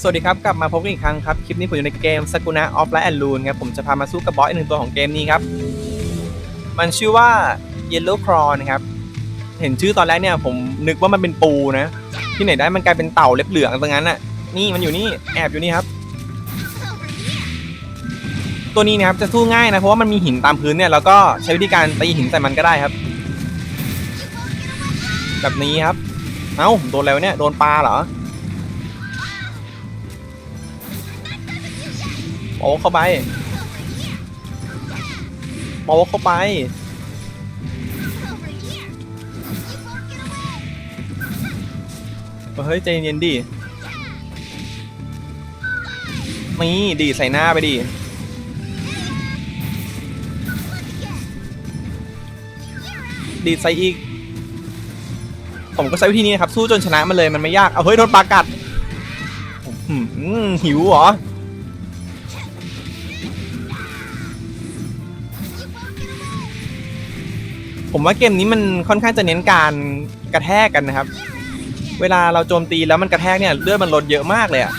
สวัสดีครับ กลับมาพบกันอีกครั้งครับ คลิปนี้ผมอยู่ในเกม s a k u n a of Light and Rune ครับ ผมจะพามาสู้กับบอสอีกหนึ่งตัวของเกมนี้ครับ มันชื่อว่า Yellow Claw นะครับ เห็นชื่อตอนแรกเนี่ยผมนึกว่ามันเป็นปูนะ ที่ไหนได้มันกลายเป็นเต่าเล็บเหลืองตรงนั้นน่ะ นี่มันอยู่นี่แอบอยู่นี่ครับ ตัวนี้นะครับจะสู้ง่ายนะเพราะว่ามันมีหินตามพื้นเนี่ยแล้วก็ใช้วิธีการตีหินใส่มันก็ได้ครับ แบบนี้ครับ เอ้าโดนแล้วเนี่ยโดนปลาเหรอ โป๊กเข้าไปโป๊กเข้าไป เฮ้ยใจเย็นดินี่ดีใส่หน้าไปดิดีใส่อีก ผมก็ใช้วิธีนี้นะครับ สู้จนชนะมันเลยมันไม่ยาก เอาเฮ้ยโดนปากัดหิวเหรอ ผมว่าเกมนี้มันค่อนข้างจะเน้นการกระแทกกันนะครับ เวลาเราโจมตีแล้วมันกระแทกเนี่ยเลือดมันลดเยอะมากเลยอะ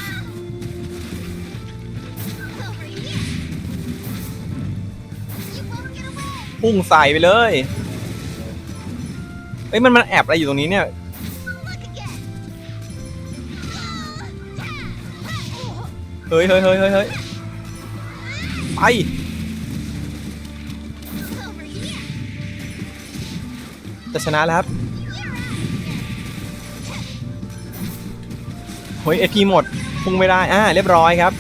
พุ่งใส่ไปเลยเอ้ยมันมันแอบอะไรอยู่ตรงนี้เนี่ย เฮ้ยเฮ้ยเฮ้ยเฮ้ยเฮ้ยไป จะชนะแล้วครับเฮ้ยเอพีหมดพุ่งไม่ได้อ่าเรียบร้อยครับ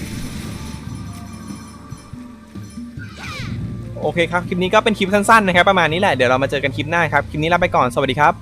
โอเคครับ คลิปนี้ก็เป็นคลิปสั้นๆนะครับ ประมาณนี้แหละ เดี๋ยวเรามาเจอกันคลิปหน้าครับ คลิปนี้ลาไปก่อน สวัสดีครับ